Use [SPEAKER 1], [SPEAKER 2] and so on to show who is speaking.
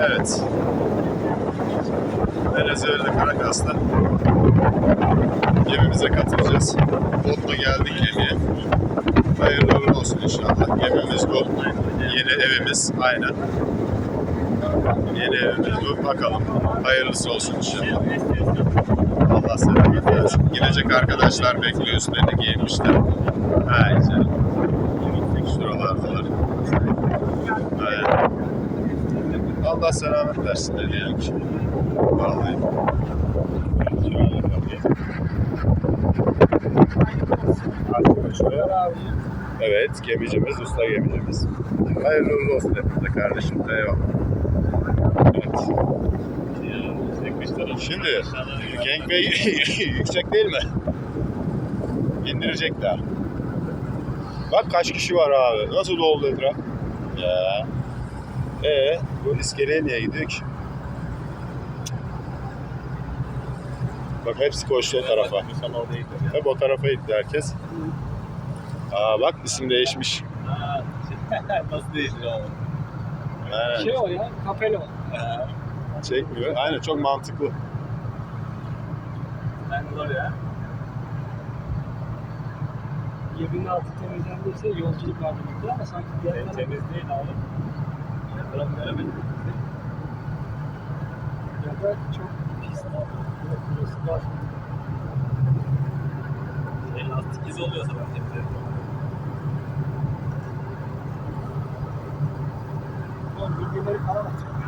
[SPEAKER 1] Evet. Venezuela Caracas'ta gemimize katılacağız. Botla geldik gemiye. Hayırlı uğurlu olsun inşallah. Gemimiz bu. Yeni evimiz. Aynen. Yeni evimiz bu. Bakalım. Hayırlısı olsun inşallah. Allah selamet versin. Gelecek arkadaşlar bekliyor üstlerini giymişler. Ha güzel. Şuralardalar. Aynen. Allah selamet versin diyelim ki. Vallahi. Evet, gemicimiz, usta gemicimiz. Hayırlı uğurlu olsun hepimize kardeşim. Eyvallah. Evet. Şimdi Gangbei yüksek değil mi? İndirecekler. Bak kaç kişi var abi. Nasıl doldu etraf? Ya. Ee, bu iskeleye niye gidiyor ki? Bak hepsi koştu o tarafa. Hep o tarafa gitti herkes. Aa bak isim değişmiş.
[SPEAKER 2] Nasıl değişir abi?
[SPEAKER 1] Aynen.
[SPEAKER 3] Şey o ya, kapelo.
[SPEAKER 1] Çekmiyor. Aynen çok mantıklı.
[SPEAKER 2] Ben zor ya.
[SPEAKER 3] Geminin altı temizlendiyse yolculuk var demektir ama sanki diğer
[SPEAKER 2] temiz değil abi. Ben tarafı göremedim.
[SPEAKER 3] ya da çok pis. Burası var.
[SPEAKER 2] Şey, lastik izi oluyorsa ben temizlerim.
[SPEAKER 3] Oğlum bilgileri falan atıyor.